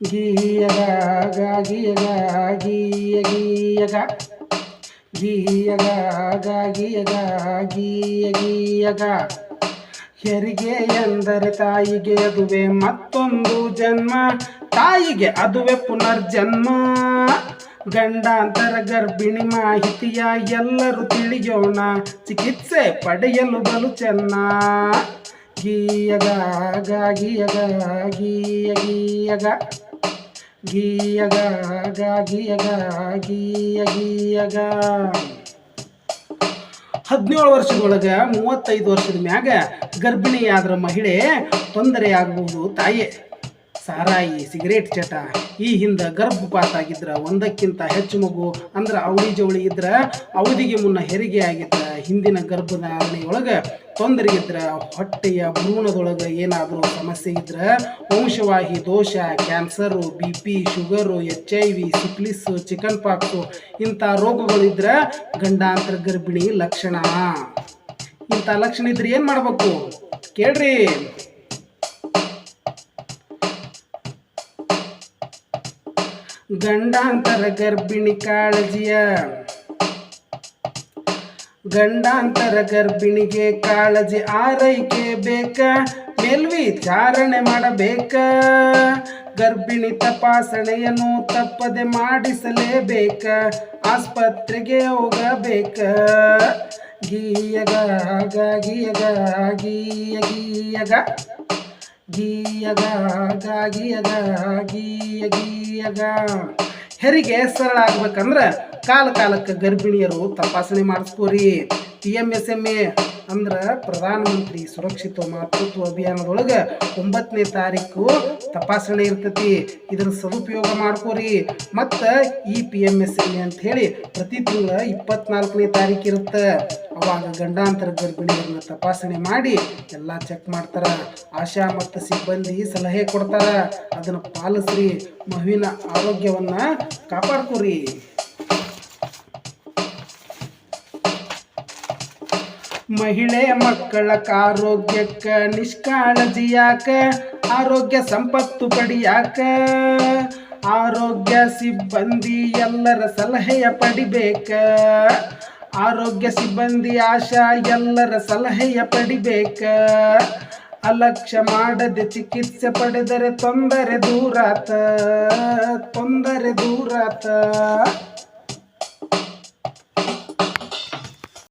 ಗೀಯಗ ಗೀಯಗ ಗೀಯ ಗೀಯಗ ಗೀಯಗ ಗೀಯಗ ಗೀಯ ಗೀಯಗ ಹೆರಿಗೆ ಎಂದರೆ ತಾಯಿಗೆ ಅದುವೆ ಮತ್ತೊಂದು ಜನ್ಮ ತಾಯಿಗೆ ಅದುವೆ ಪುನರ್ಜನ್ಮ ಗಂಡಾಂತರ ಗರ್ಭಿಣಿ ಮಾಹಿತಿಯ ಎಲ್ಲರೂ ತಿಳಿಯೋಣ ಚಿಕಿತ್ಸೆ ಪಡೆಯಲು ಬಲು ಚೆನ್ನ ಗೀಯಗ ಗೀಯಗ ಗೀಯ ಗೀಯಗ ಗೀಯಗ ಗೀಯಗ ಗೀಯ ಗೀಯಗ. ಹದಿನೇಳು ವರ್ಷದೊಳಗೆ ಮೂವತ್ತೈದು ವರ್ಷದ ಮ್ಯಾಗ ಗರ್ಭಿಣಿಯಾದ್ರ ಮಹಿಳೆ ತೊಂದರೆ ಆಗಬಹುದು ತಾಯಿ. ಸಾರಾಯಿ, ಸಿಗರೇಟ್ ಚಟ ಈ ಹಿಂದೆ ಗರ್ಭಪಾತ ಆಗಿದ್ರ ಒಂದಕ್ಕಿಂತ ಹೆಚ್ಚು ಮಗು, ಅಂದ್ರೆ ಅವಳಿ ಜವಳಿ ಇದ್ರ ಅವಧಿಗೆ ಮುನ್ನ ಹೆರಿಗೆ ಆಗಿದ್ರ ಹಿಂದಿನ ಗರ್ಭಧಾರಣೆಯೊಳಗೆ ತೊಂದರೆ ಇದ್ರ, ಹೊಟ್ಟೆಯ ಭ್ರೂಣದೊಳಗೆ ಏನಾದರೂ ಸಮಸ್ಯೆ ಇದ್ರ, ವಂಶವಾಹಿ, ದೋಷ, cancer, B P, sugar, H I V syphilis chickenpox ಇಂಥ ರೋಗಗಳಿದ್ರೆ ಗಂಡಾಂತರ ಗರ್ಭಿಣಿ ಲಕ್ಷಣ. ಇಂಥ ಲಕ್ಷಣ ಇದ್ರೆ ಏನು ಮಾಡ್ಬೇಕು? ಕೇಳ್ರಿ. ಗಂಡಾಂತರ ಗರ್ಭಿಣಿ ಕಾಳಜಿಯ. ಗಂಡಾಂತರ ಗರ್ಭಿಣಿಗೆ ಕಾಳಜಿ ಆರೈಕೆ ಬೇಕ, ಮೇಲ್ವಿಚಾರಣೆ ಮಾಡಬೇಕ. ಗರ್ಭಿಣಿ ತಪಾಸಣೆಯನ್ನು ತಪ್ಪದೆ ಮಾಡಿಸಲೇಬೇಕ, ಆಸ್ಪತ್ರೆಗೆ ಹೋಗಬೇಕ. ಗೀಯಗ ಗೀಯಗ ಗೀಯ ಗೀಯಗ. ಗೀಯಗ ಗೀಯ ಗೀಯಗ. ಹೆರಿಗೆ ಸರಳ ಆಗ್ಬೇಕಂದ್ರೆ ಕಾಲ ಕಾಲಕ್ಕೆ ಗರ್ಭಿಣಿಯರು ತಪಾಸಣೆ ಮಾಡಿಸ್ಕೋರಿ. P M S M A ಅಂದ್ರೆ ಪ್ರಧಾನಮಂತ್ರಿ ಸುರಕ್ಷಿತ ಮಾತೃತ್ವ ಅಭಿಯಾನದೊಳಗೆ ಒಂಬತ್ತನೇ ತಾರೀಕು ತಪಾಸಣೆ ಇರ್ತೈತಿ. ಇದ್ರ ಸದುಪಯೋಗ ಮಾಡ್ಕೋರಿ. ಮತ್ತು ಈ P M S M A ಅಂತ ಹೇಳಿ ಪ್ರತಿ ತಿಂಗಳ ಇಪ್ಪತ್ನಾಲ್ಕನೇ ತಾರೀಕು ಇರುತ್ತೆ. ಅವಾಗ ಗಂಡಾಂತರ ಗರ್ಭಿಣಿಯರನ್ನ ತಪಾಸಣೆ ಮಾಡಿ ಎಲ್ಲ ಚೆಕ್ ಮಾಡ್ತಾರ. ಆಶಾ ಮತ್ತು ಸಿಬ್ಬಂದಿ ಸಲಹೆ ಕೊಡ್ತಾರ. ಅದನ್ನು ಪಾಲಿಸ್ರಿ. ಮಗುವಿನ ಆರೋಗ್ಯವನ್ನ ಕಾಪಾಡ್ಕೋರಿ. ಮಹಿಳೆ ಮಕ್ಕಳ ಆರೋಗ್ಯಕ್ಕ ನಿಷ್ಕಾಳಜಿಯಾಕ, ಆರೋಗ್ಯ ಸಂಪತ್ತು ಪಡಿಯಾಕ, ಆರೋಗ್ಯ ಸಿಬ್ಬಂದಿ ಎಲ್ಲರ ಸಲಹೆಯ ಪಡಿಬೇಕ, ಆರೋಗ್ಯ ಸಿಬ್ಬಂದಿ ಆಶಾ ಎಲ್ಲರ ಸಲಹೆಯ ಪಡಿಬೇಕ. ಅಲಕ್ಷ್ಯ ಮಾಡದೆ ಚಿಕಿತ್ಸೆ ಪಡೆದರೆ ತೊಂದರೆ ದೂರಾತ ತೊಂದರೆ ದೂರಾತ.